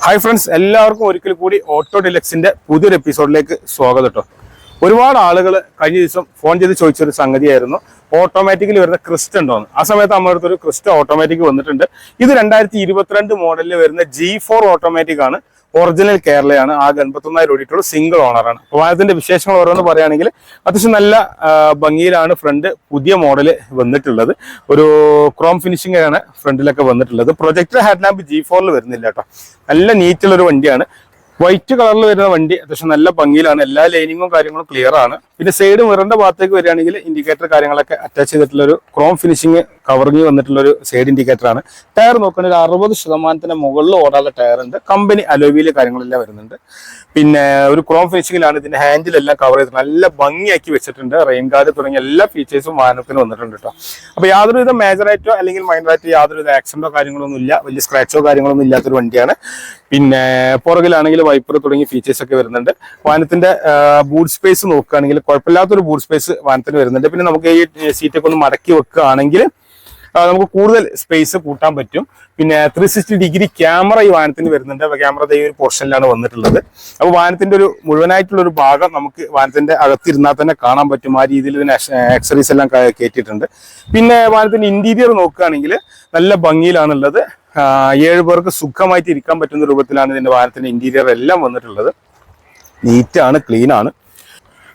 Hi friends എല്ലാവർക്കും ഒരിക്കൽ കൂടി ഓട്ടോ ഡിലക്സിന്റെ പുതിയൊരു എപ്പിസോഡിലേക്ക് സ്വാഗതം കേട്ടോ ഒരുപാട് ആളുകൾ കഴിഞ്ഞ ദിവസം ഫോൺ ചെയ്ത് ചോദിച്ചൊരു സംഗതിയായിരുന്നു. ഓട്ടോമാറ്റിക്കലി വരുന്ന ക്രിസ്റ്റ് ഉണ്ടോന്ന്. ആ സമയത്ത് നമ്മുടെ ഒരു ക്രിസ്റ്റ് ഓട്ടോമാറ്റിക് വന്നിട്ടുണ്ട്. ഇത് രണ്ടായിരത്തി ഇരുപത്തിരണ്ട് മോഡലിൽ വരുന്ന ജി ഫോർ ഓട്ടോമാറ്റിക് ആണ്. ഒറിജിനൽ കേരളയാണ്. ആ എൺപത്തൊന്നായിരം ഓടിയിട്ടുള്ള. സിംഗിൾ ഓണറാണ് അപ്പോൾ അതിന്റെ വിശേഷങ്ങൾ ഓരോന്ന് പറയുകയാണെങ്കിൽ അത്യാവശ്യം നല്ല ഭംഗിയിലാണ് ഫ്രണ്ട് പുതിയ മോഡൽ വന്നിട്ടുള്ളത്. ഒരു ക്രോം ഫിനിഷിംഗ് ആണ് ഫ്രണ്ടിലൊക്കെ വന്നിട്ടുള്ളത്. പ്രൊജക്ടർ ഹെഡ് ലാമ്പ് ജി ഫോറിൽ വരുന്നില്ല കേട്ടോ. നല്ല നീറ്റുള്ള ഒരു വണ്ടിയാണ്. വൈറ്റ് കളറിൽ വരുന്ന വണ്ടി അത്യാവശ്യം നല്ല ഭംഗിയിലാണ്. എല്ലാ ലൈനിങ്ങും കാര്യങ്ങളും ക്ലിയർ ആണ്. പിന്നെ സൈഡ് മിറന്റെ ഭാഗത്തേക്ക് വരികയാണെങ്കിൽ ഇൻഡിക്കേറ്റർ കാര്യങ്ങളൊക്കെ അറ്റാച്ച് ചെയ്തിട്ടുള്ള ഒരു ക്രോം ഫിനിഷിംഗ് കവറിങ് വന്നിട്ടുള്ള ഒരു സൈഡ് ഇൻഡിക്കേറ്റർ ആണ് ടയർ നോക്കുകയാണെങ്കിൽ അറുപത് ശതമാനത്തിന് മുകളിൽ ഓടാനുള്ള ടയർ ഉണ്ട്. കമ്പനി അലോവിയിൽ കാര്യങ്ങളെല്ലാം വരുന്നുണ്ട്. പിന്നെ ഒരു ക്രോം ഫിനിഷിംഗിലാണ് ഇതിന്റെ ഹാൻഡിൽ എല്ലാം കവർ ചെയ്തിട്ട് നല്ല ഭംഗിയാക്കി വെച്ചിട്ടുണ്ട്. റെയിൻ ഗാർഡ് തുടങ്ങിയ എല്ലാ ഫീച്ചേഴ്സും വാഹനത്തിന് വന്നിട്ടുണ്ട് കേട്ടോ അപ്പൊ യാതൊരുവിധ മേജറായിട്ടോ അല്ലെങ്കിൽ മൈനറായിട്ടോ യാതൊരുവിധ ആക്സിഡന്റോ കാര്യങ്ങളൊന്നും ഇല്ല. വലിയ സ്ക്രാച്ചോ കാര്യങ്ങളൊന്നും ഇല്ലാത്തൊരു വണ്ടിയാണ്. പിന്നെ പുറകിലാണെങ്കിൽ വൈപ്പർ തുടങ്ങിയ ഫീച്ചേഴ്സ് ഒക്കെ വരുന്നുണ്ട്. വാഹനത്തിന്റെ ബൂട്ട് സ്പേസ് നോക്കുകയാണെങ്കിൽ കുഴപ്പമില്ലാത്തൊരു ബൂട്ട് സ്പേസ് വാഹനത്തിന് വരുന്നുണ്ട്. പിന്നെ നമുക്ക് ഈ സീറ്റൊക്കെ ഒന്ന് മടക്കി വെക്കുകയാണെങ്കിൽ നമുക്ക് കൂടുതൽ സ്പേസ് കൂട്ടാൻ പറ്റും. പിന്നെ ത്രീ സിക്സ്റ്റി ഡിഗ്രി ക്യാമറ ഈ വാഹനത്തിന് വരുന്നുണ്ട്. ക്യാമറ ഈ ഒരു പോർഷനിലാണ് വന്നിട്ടുള്ളത്. അപ്പോൾ വാഹനത്തിന്റെ ഒരു മുഴുവനായിട്ടുള്ള ഒരു ഭാഗം നമുക്ക് വാഹനത്തിന്റെ അകത്തിരുന്നാൽ തന്നെ കാണാൻ പറ്റും. ആ രീതിയിൽ ഇതിന് ആക്സറീസ് എല്ലാം കയറ്റിയിട്ടുണ്ട് പിന്നെ വാഹനത്തിന്റെ ഇന്റീരിയർ നോക്കുകയാണെങ്കിൽ നല്ല ഭംഗിയിലാണുള്ളത്. ഏഴ് പേർക്ക് സുഖമായിട്ട് ഇരിക്കാൻ പറ്റുന്ന രൂപത്തിലാണ് ഇതിന്റെ വാഹനത്തിന്റെ ഇന്റീരിയർ എല്ലാം വന്നിട്ടുള്ളത്. നീറ്റാണ് ക്ലീൻ ആണ്.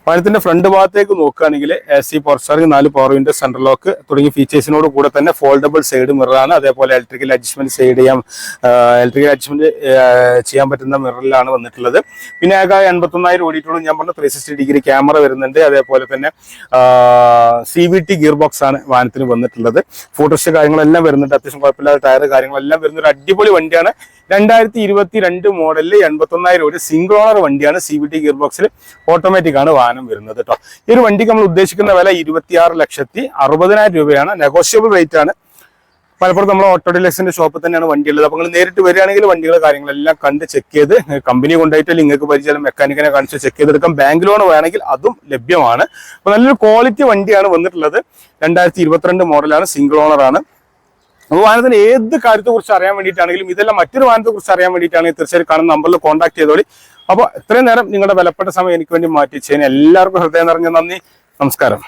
വാഹനത്തിന്റെ ഫ്രണ്ട് ഭാഗത്തേക്ക് നോക്കുകയാണെങ്കിൽ എ സി പവർ നാല് പവർ വിൻഡോ സെൻട്രൽ ലോക്ക് തുടങ്ങിയ ഫീച്ചേഴ്സിനോട് കൂടെ തന്നെ ഫോൾഡബിൾ സൈഡ് മിററാണ് അതേപോലെ ഇലക്ട്രിക്കൽ അഡ്ജസ്റ്റ്മെന്റ് സൈഡ് ചെയ്യാം. ഇലക്ട്രിക്കൽ അഡ്ജസ്റ്റ്മെന്റ് ചെയ്യാൻ പറ്റുന്ന മിററിലാണ് വന്നിട്ടുള്ളത്. പിന്നെ ആകെ എൺപത്തൊന്നായിരം ഓടിയിട്ടുള്ളൂ. ഞാൻ പറഞ്ഞ ത്രീ സിക്സ്റ്റി ഡിഗ്രി ക്യാമറ വരുന്നുണ്ട്. അതേപോലെ തന്നെ C V T gear box ആണ് വാഹനത്തിന് വന്നിട്ടുള്ളത്. ഫോട്ടോസ് കാര്യങ്ങളെല്ലാം വരുന്നുണ്ട്. അത്യാവശ്യം കുഴപ്പമില്ലാത്ത ടയർ കാര്യങ്ങളെല്ലാം വരുന്ന ഒരു അടിപൊളി വണ്ടിയാണ്. രണ്ടായിരത്തി ഇരുപത്തി രണ്ട് മോഡലിൽ എൺപത്തൊന്നായിരം ഒരു സിംഗിൾ ഓണർ വണ്ടിയാണ് സി വി ടി ഗിയർ ബോക്സിൽ ഓട്ടോമാറ്റിക് ആണ് വാഹനം. വരുന്നത് കേട്ടോ ഈ ഒരു വണ്ടിക്ക് നമ്മൾ ഉദ്ദേശിക്കുന്ന വില ഇരുപത്തിയാറ് ലക്ഷത്തി അറുപതിനായിരം രൂപയാണ്. നെഗോഷ്യബിൾ റേറ്റ് ആണ്. പലപ്പോഴും നമ്മൾ ഓട്ടോ ഡിലക്സിന്റെ ഷോപ്പിൽ തന്നെയാണ് വണ്ടി ഉള്ളത്. അപ്പോൾ നിങ്ങൾ നേരിട്ട് വരികയാണെങ്കിൽ വണ്ടികൾ കാര്യങ്ങളെല്ലാം കണ്ട് ചെക്ക് ചെയ്ത് കമ്പനി കൊണ്ടായിട്ട് നിങ്ങൾക്ക് പരിചയം മെക്കാനിക്കിനെ കാണിച്ച് ചെക്ക് ചെയ്തെടുക്കാം. ബാങ്ക് ലോൺ വേണമെങ്കിൽ അതും ലഭ്യമാണ്. അപ്പോൾ നല്ലൊരു ക്വാളിറ്റി വണ്ടിയാണ് വന്നിട്ടുള്ളത്. രണ്ടായിരത്തി മോഡലാണ് സിംഗിൾ ഓണർ ആണ്. അപ്പോൾ വാഹനത്തിന് ഏത് കാര്യത്തെ കുറിച്ച് അറിയാൻ വേണ്ടിയിട്ടാണെങ്കിലും ഇതെല്ലാം മറ്റൊരു വാഹനത്തെ കുറിച്ച് അറിയാൻ വേണ്ടിയിട്ടാണെങ്കിൽ തീർച്ചയായും കാണുന്ന നമ്പറിൽ കോൺടാക്ട് ചെയ്തോളി. അപ്പോൾ ഇത്രയും നേരം നിങ്ങളുടെ വിലപ്പെട്ട സമയം എനിക്ക് വേണ്ടി മാറ്റി വെച്ചതിന് എല്ലാവർക്കും ഹൃദയം നിറഞ്ഞ നന്ദി. നമസ്കാരം.